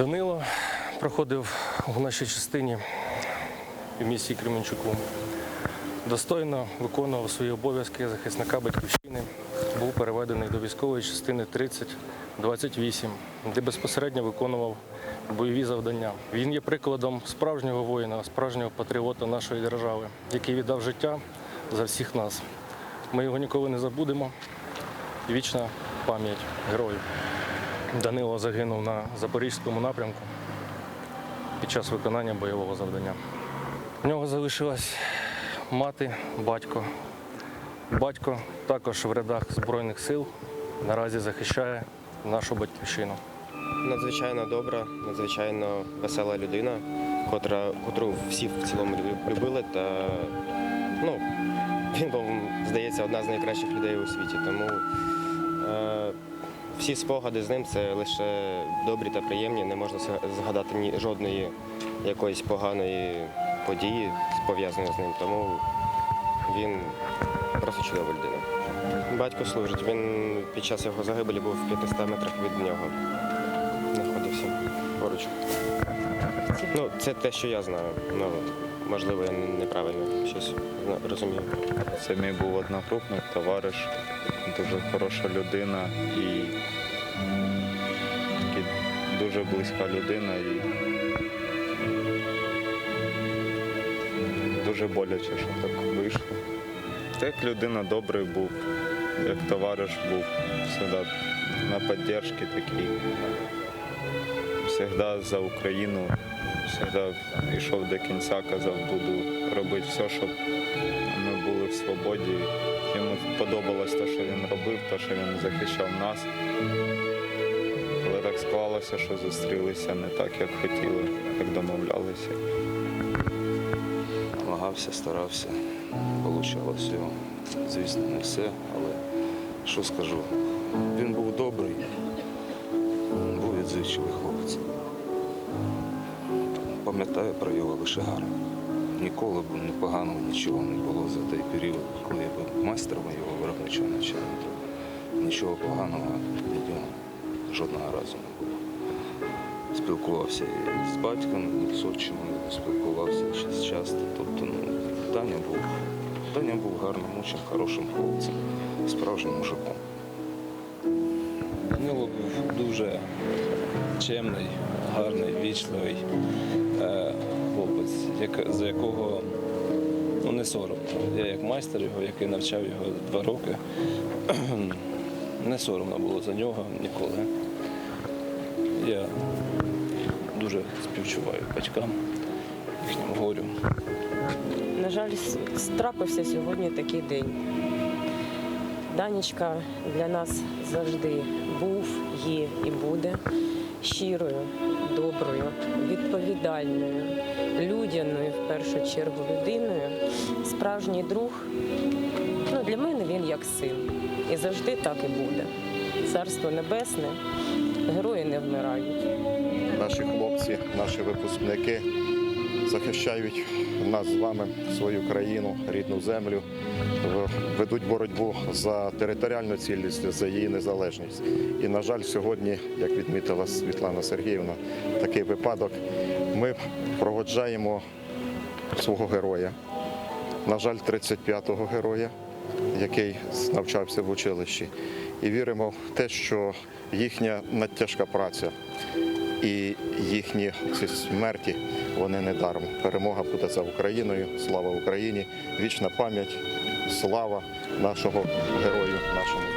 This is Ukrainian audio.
Данило проходив у нашій частині в місті Кременчуку. Достойно виконував свої обов'язки захисника батьківщини. Був переведений до військової частини 3028, де безпосередньо виконував бойові завдання. Він є прикладом справжнього воїна, справжнього патріота нашої держави, який віддав життя за всіх нас. Ми його ніколи не забудемо. Вічна пам'ять герою. Данило загинув на Запорізькому напрямку під час виконання бойового завдання. У нього залишилась мати, батько. Батько також в рядах Збройних сил наразі захищає нашу батьківщину. Надзвичайно добра, надзвичайно весела людина, котра, котру всі в цілому лю- любили. Та ну, він був, здається, одна з найкращих людей у світі. Тому е, всі спогади з ним це лише добрі та приємні. Не можна згадати ні жодної якоїсь поганої події пов'язаної з ним. Тому він просто чудова людина. Батько служить. Він під час його загибелі був в 500 метрах від нього знаходився поруч. Ну, це те, що я знаю. Ну, можливо, я неправильно щось розумію. Це мій був одногрупник, товариш, дуже хороша людина і дуже близька людина і дуже боляче, що так вийшло. Як людина добрий був, як товариш був, завжди на підтримці такий. Завжди за Україну, завжди йшов до кінця, казав, буду робити все, щоб ми були в свободі. Йому подобалось те, що він робив, те, що він захищав нас. Але так склалося, що зустрілися не так, як хотіли, як домовлялися. намагався, старався. Получалося його. Звісно, не все, але що скажу, він був добрий, був відзичливий хлопець. Пам'ятаю про його лише гарно. Ніколи б непоганого нічого не було за той період, коли я був майстером його виробничого начальника. Нічого поганого від нього жодного разу не було. Спілкувався і з батьком, і з отчимом спілкувався час- часто. Тобто, ну, Даня був, Даня був гарним, очень хорошим хлопцем, справжнім мужиком. Данило був дуже чемний, гарний, вічливий е, хлопець, за якого ну, не соромно. Я як майстер його, який навчав його два роки, не соромно було за нього ніколи. Я дуже співчуваю батькам, їхньому горю. На жаль, с- трапився сьогодні такий день. Данічка для нас завжди був, є і буде щирою, доброю, відповідальною, людяною в першу чергу людиною, справжній друг. Ну, для мене він як син. І завжди так і буде. Царство небесне, герої не вмирають. наші хлопці, наші випускники захищають нас з вами, свою країну, рідну землю, ведуть боротьбу за територіальну цілісність, за її незалежність. І, на жаль, сьогодні, як відмітила Світлана Сергіївна, такий випадок. Ми проводжаємо свого героя. На жаль, 35-го героя, який навчався в училищі. І віримо в те, що їхня надтяжка праця і їхні ці смерті вони не даром. Перемога буде за Україною. Слава Україні! Вічна пам'ять, слава нашого герою, нашому.